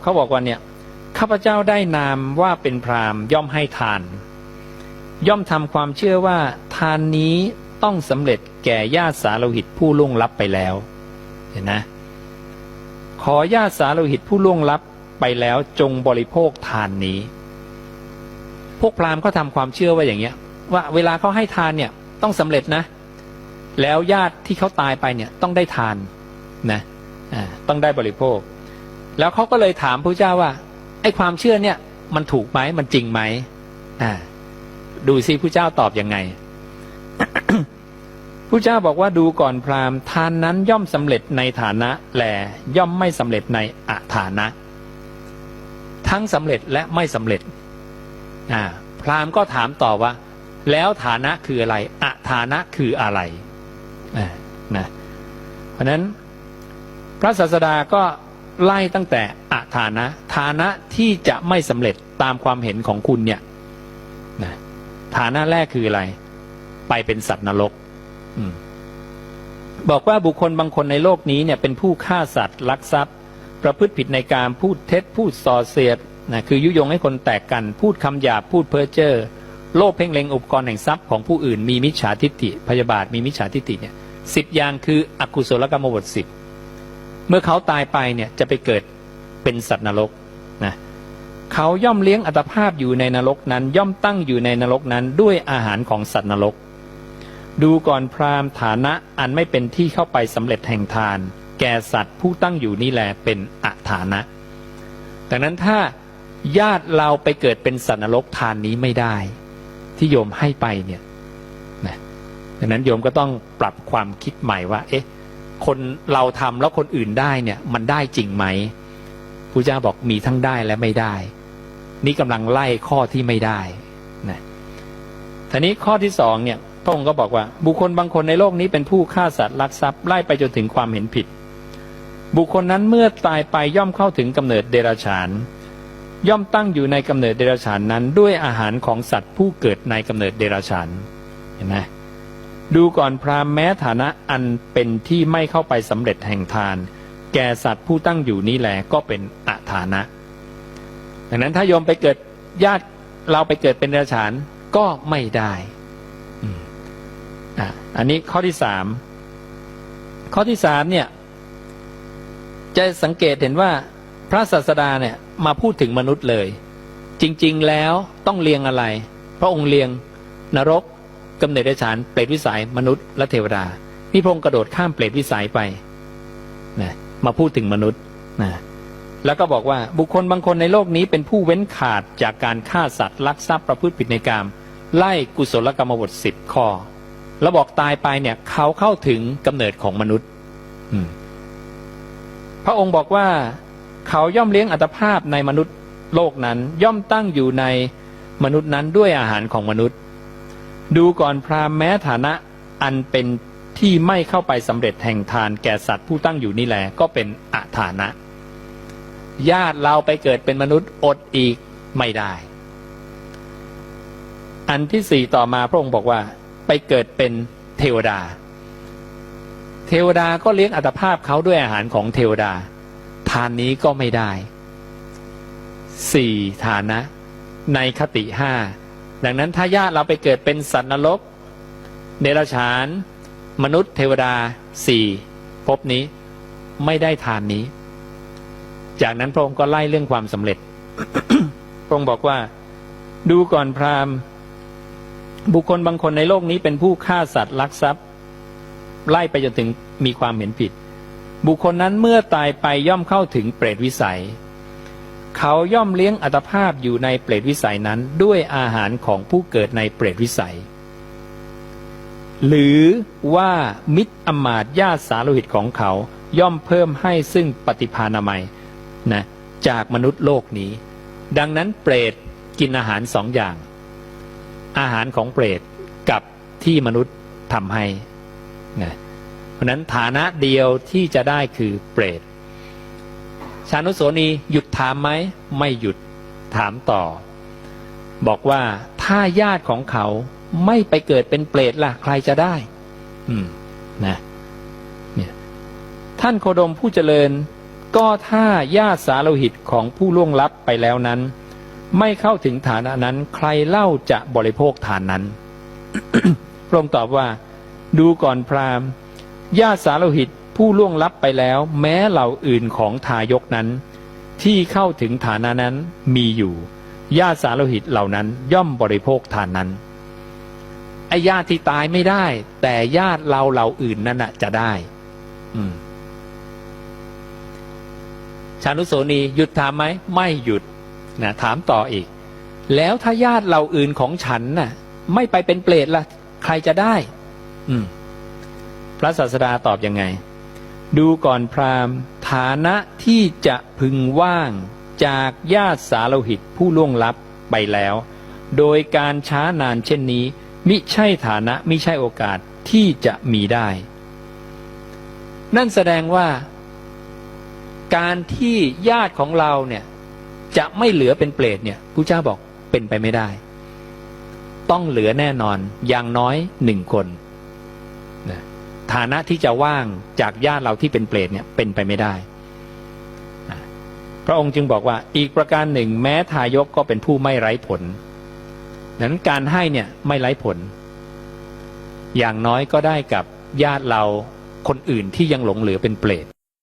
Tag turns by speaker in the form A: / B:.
A: เขาบอกว่าเนี่ยข้าพเจ้าได้นามว่าเป็นพราหมณ์ย่อมให้ทาน ย่อมทำความเชื่อว่าทานนี้ต้องสำเร็จแก่ญาติสาโลหิตผู้ล่วงลับไปแล้ว เห็นนะ ขอญาติสาโลหิตผู้ล่วงลับไปแล้วจงบริโภคทานนี้ พวกพราหมณ์เขาทำความเชื่อว่าอย่างเงี้ย ว่าเวลาเขาให้ทานเนี่ยต้องสำเร็จนะ แล้วญาติที่เขาตายไปเนี่ยต้องได้ทานนะต้องได้บริโภค แล้วเขาก็เลยถามพระเจ้าว่าไอ้ความเชื่อเนี่ยมันถูกไหมมันจริงไหมอ่าดูซิพระเจ้าตอบยังไงพระเจ้าบอกว่าดูก่อนพราหมณ์ทานนั้นย่อมสำเร็จในฐานะแลย่อมไม่สำเร็จในอาฐานะ ทั้งสำเร็จและไม่สำเร็จอ่าพราหมณ์ก็ถามต่อว่า แล้วฐานะคืออะไรอาฐานะคืออะไรอ่านะเพราะฉะนั้นพระศาสดาก็ ไล่ตั้งแต่อาฐานะ ฐานะที่จะไม่สำเร็จตามความเห็นของคุณเนี่ยนะฐานะแรกคืออะไร ไปเป็นสัตว์นรกอบอกว่าบุคคลบางคนในโลกนี้เนี่ย เป็นผู้ฆ่าสัตว์ลักทรัพย์ ประพฤติผิดในการพูดเท็จพูดส่อเสียดนะคือยุยงให้คนแตกกัน พูดคำหยาบพูดเพ้อเจ้อโลภเพ่งเล็งอุปกรณ์แห่งทรัพย์ของผู้อื่นมีมิจฉาทิฏฐิพยาบาทมีมิจฉาทิฏฐิเนี่ยสิบอย่างคืออกุศลกรรมบทสิบ เมื่อเขาตายไปเนี่ยจะไปเกิดเป็นสัตว์นรกนะเขาย่อมเลี้ยงอัตภาพอยู่ในนรกนั้น ย่อมตั้งอยู่ในนรกนั้นด้วยอาหารของสัตว์นรก ดูก่อนพราหมณ์ฐานะอันไม่เป็นที่เข้าไปสำเร็จแห่งทาน แก่สัตว์ผู้ตั้งอยู่นี่แหละเป็นอาฐานะดังนั้นถ้าญาติเราไปเกิดเป็นสัตว์นรกทานนี้ไม่ได้ ที่โยมให้ไปเนี่ยนะดังนั้นโยมก็ต้องปรับความคิดใหม่ว่า เอ๊ะ คนเราทำแล้วคนอื่นได้เนี่ย มันได้จริงไหมพระเจ้าบอกมีทั้งได้และไม่ได้ นี่กำลังไล่ข้อที่ไม่ได้นะทีนี้ข้อที่สองเนี่ยพระองค์ก็บอกว่า บุคคลบางคนในโลกนี้เป็นผู้ฆ่าสัตว์ลักทรัพย์ไล่ไปจนถึงความเห็นผิด บุคคลนั้นเมื่อตายไปย่อมเข้าถึงกำเนิดเดรัจฉาน ย่อมตั้งอยู่ในกำเนิดเดรัจฉานนั้น ด้วยอาหารของสัตว์ผู้เกิดในกำเนิดเดรัจฉานเห็นไหม ดูก่อนพราหมณ์แม้ฐานะอันเป็นที่ไม่เข้าไปสำเร็จแห่งทาน แก่สัตว์ผู้ตั้งอยู่นี้แหลก็เป็นอาฐานะ ดังนั้นถ้าโยมไปเกิดญาติเราไปเกิดเป็นเดรัจฉานก็ไม่ได้อะอันนี้ข้อที่สามข้อที่สามเนี่ยจะสังเกตเห็นว่าพระศาสดาเนี่ยมาพูดถึงมนุษย์เลย จริง ๆ แล้วต้องเลียงอะไร พระองค์เลียงนรก กำเนิดเดรัจฉานเปรตวิสัยมนุษย์และเทวดานี่พงกระโดดข้ามเปรตวิสัยไปนะมาพูดถึงมนุษย์นะแล้วก็บอกว่าบุคคลบางคนในโลกนี้เป็นผู้เว้นขาดจากการฆ่าสัตว์ลักทรัพย์ประพฤติผิดในกรรมไล่กุศลกรรมบทสิบข้อ แล้วบอกตายไปเนี่ยเขาเข้าถึงกำเนิดของมนุษย์พระองค์บอกว่าเขาย่อมเลี้ยงอัตภาพในมนุษย์โลกนั้น ย่อมตั้งอยู่ในมนุษย์นั้นด้วยอาหารของมนุษย์ ดูก่อนพราหมณ์แม้ฐานะอันเป็นที่ไม่เข้าไปสำเร็จแห่งทานแก่สัตว์ผู้ตั้งอยู่นี่แหละก็เป็นอาฐานะ ญาติเราไปเกิดเป็นมนุษย์อดอีกไม่ได้ อันที่สี่ต่อมาพระองค์บอกว่า ไปเกิดเป็นเทวดา เทวดาก็เลี้ยงอัตภาพเขาด้วยอาหารของเทวดา ทานนี้ก็ไม่ได้สี่ฐานะ ในคติห้า ดังนั้นถ้าญาติเราไปเกิดเป็นสัตว์นรก เดรัจฉาน มนุษย์เทวดาสี่ภพนี้ไม่ได้ทานนี้ จากนั้นพระองค์ก็ไล่เรื่องความสำเร็จ พระองค์บอกว่า ดูก่อนพราหมณ์ บุคคลบางคนในโลกนี้เป็นผู้ฆ่าสัตว์ลักทรัพย์ ไล่ไปจนถึงมีความเห็นผิด บุคคลนั้นเมื่อตายไปย่อมเข้าถึงเปรตวิสัย เขาย่อมเลี้ยงอัตภาพอยู่ในเปรตวิสัยนั้นด้วยอาหารของผู้เกิดในเปรตวิสัย หรือว่ามิตรอมาตญาติสาโลหิตของเขาย่อมเพิ่มให้ซึ่งปฏิภาณามัยนะจากมนุษย์โลกนี้ ดังนั้นเปรตกินอาหารสองอย่าง อาหารของเปรตกับที่มนุษย์ทำให้นะเพราะนั้นฐานะเดียวที่จะได้คือเปรต ชานุโสนีหยุดถามไหมไม่หยุดถามต่อ บอกว่าถ้าญาติของเขาไม่ไปเกิดเป็นเปรตล่ะใครจะได้ อืมนะเนี่ยท่านโคดมผู้เจริญ ก็ถ้าญาติสาโลหิตของผู้ล่วงลับไปแล้วนั้น ไม่เข้าถึงฐานะนั้น ใครเล่าจะบริโภคฐานนั้นพระองค์ตอบว่า ดูก่อนพราหมณ์ญาติสาโลหิต ผู้ล่วงลับไปแล้ว แม้เหล่าอื่นของทายกนั้น ที่เข้าถึงฐานะนั้นมีอยู่ญาติสาโลหิตเหล่านั้นย่อมบริโภคทานนั้นไอ้ญาติที่ตายไม่ได้ แต่ญาติเราเหล่าอื่นนั่นน่ะ จะได้ อืมชานุโสนีหยุดถามไหมไม่หยุดนะถามต่ออีก แล้วถ้าญาติเราอื่นของฉันน่ะ ไม่ไปเป็นเปรตล่ะ ใครจะได้ อืม พระศาสดาตอบยังไง ดูก่อนพราหมณ์ ฐานะที่จะพึงว่างจากญาติสาโลหิตผู้ล่วงลับไปแล้ว โดยการช้านานเช่นนี้ มิใช่ฐานะมิใช่โอกาสที่จะมีได้ นั่นแสดงว่า การที่ญาติของเราเนี่ยจะไม่เหลือเป็นเปรตเนี่ยผู้เจ้าบอกเป็นไปไม่ได้ ต้องเหลือแน่นอนอย่างน้อยหนึ่งคน ฐานะที่จะว่างจากญาติเราที่เป็นเปรตเนี่ยเป็นไปไม่ได้ พระองค์จึงบอกว่าอีกประการหนึ่ง แม้ทายกก็เป็นผู้ไม่ไร้ผลนั้นการให้เนี่ยไม่ไร้ผล อย่างน้อยก็ได้กับญาติเราคนอื่นที่ยังหลงเหลือเป็นเปรต